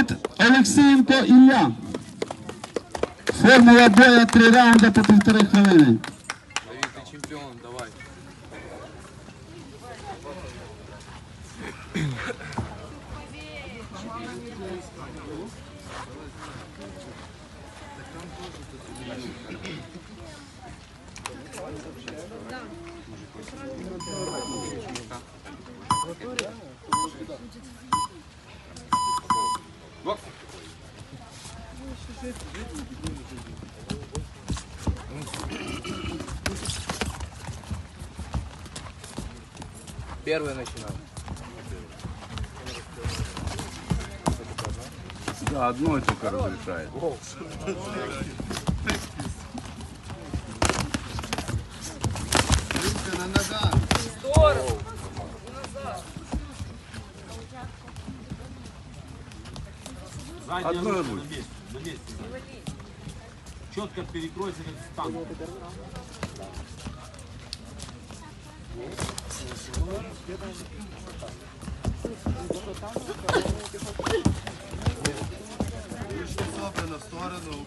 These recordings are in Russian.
Давид Олексієнко Ілля. Формула боя три раунди по півтори хвилини. Давид, ты чемпион, давай. Первый начинал. Да, одной только разрешает. Одной ручкой. Четко перекройся как стан. Собрано в сторону.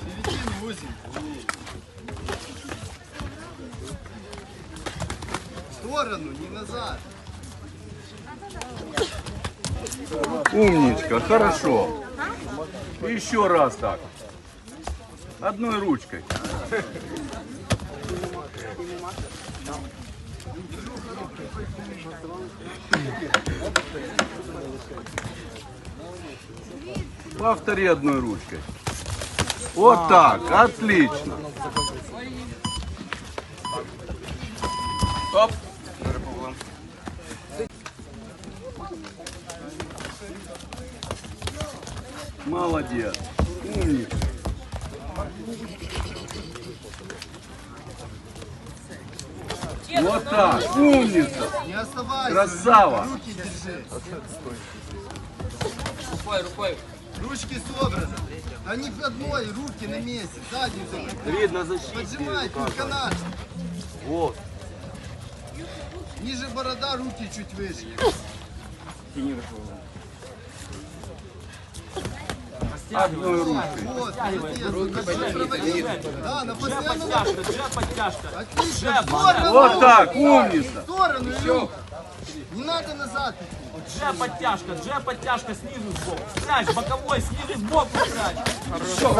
Середину узенькую. В сторону, не назад. Умничка, хорошо. Еще раз так. Одной ручкой. Повтори одной ручкой. Вот так, отлично. Стоп. Молодец. Умничка. Вот так, умница. Не оставайся. Красава. Руки держи. Рукой, рукой. Ручки собраны. Они в одной, руки на месте. Закрепляй. Видно защиту. Поджимай, тут канат. Вот. Ниже борода, руки чуть выше. Ручкой. Вот, молодец. Хорошо провалил. Да, на постоянном. Подтяжка, джеб, подтяжка. Отлично. В сторону. Вот так, В умница. сторону, Илюх. Не надо назад. Джеб, подтяжка, джеб, подтяжка снизу сбоку. Спрячь, боковой, снизу сбоку спрячь. Отлично.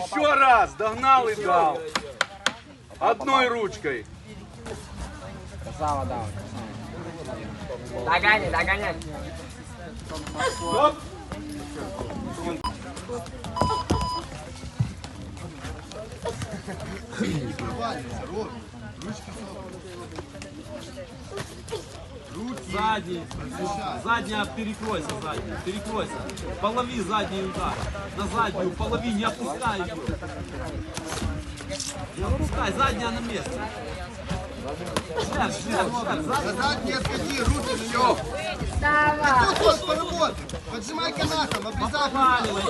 Еще раз, догнал и дал. Одной ручкой. Догони, догоняй. Стоп. Проваливайся, Ром. Ручки собраны. Задний, задняя перекройся, задняя, перекройся. Полови задний удар. На заднюю, полови, не опускай ее. Не опускай, задняя на месте. Назад не отходи, руки него. Давай. Тут вот поработай. Поджимай канатом, обрезай. Проваливай.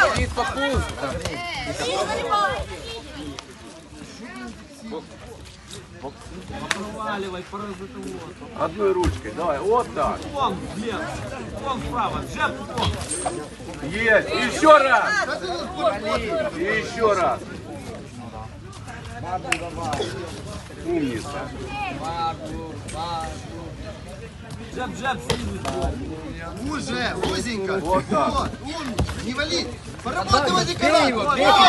Давид, попуз. Проваливай, паразитовод. Одной ручкой. Давай, вот так. Вон влево, вон вправо, джеб, вон. Есть. Еще раз. Еще раз. Умница. Снизу сбоку. Уже, узенько. Вот так. Вот, умница. Не вали. Каната. Вот.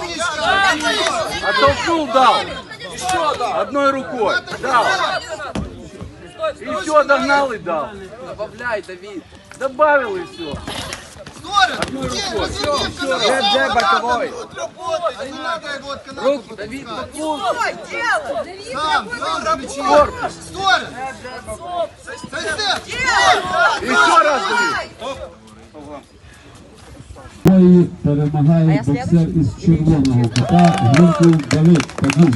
Умничка. Оттолкнул, дал. Одной рукой. Дал. Еще догнал и дал. Добавляй, Давид. Добавил и все. В сторону. Где? Возьми в канат. Джеб, джеб, боковой. Тут работай. Не надо его от каната Руки, Давид, подпускать. попуз. Сам, сам замечи. Корпус. В сторону. Сайстеп. Еще раз, Давид. В бої перемагає боксер із червоного кута Гринків Давид Тагун.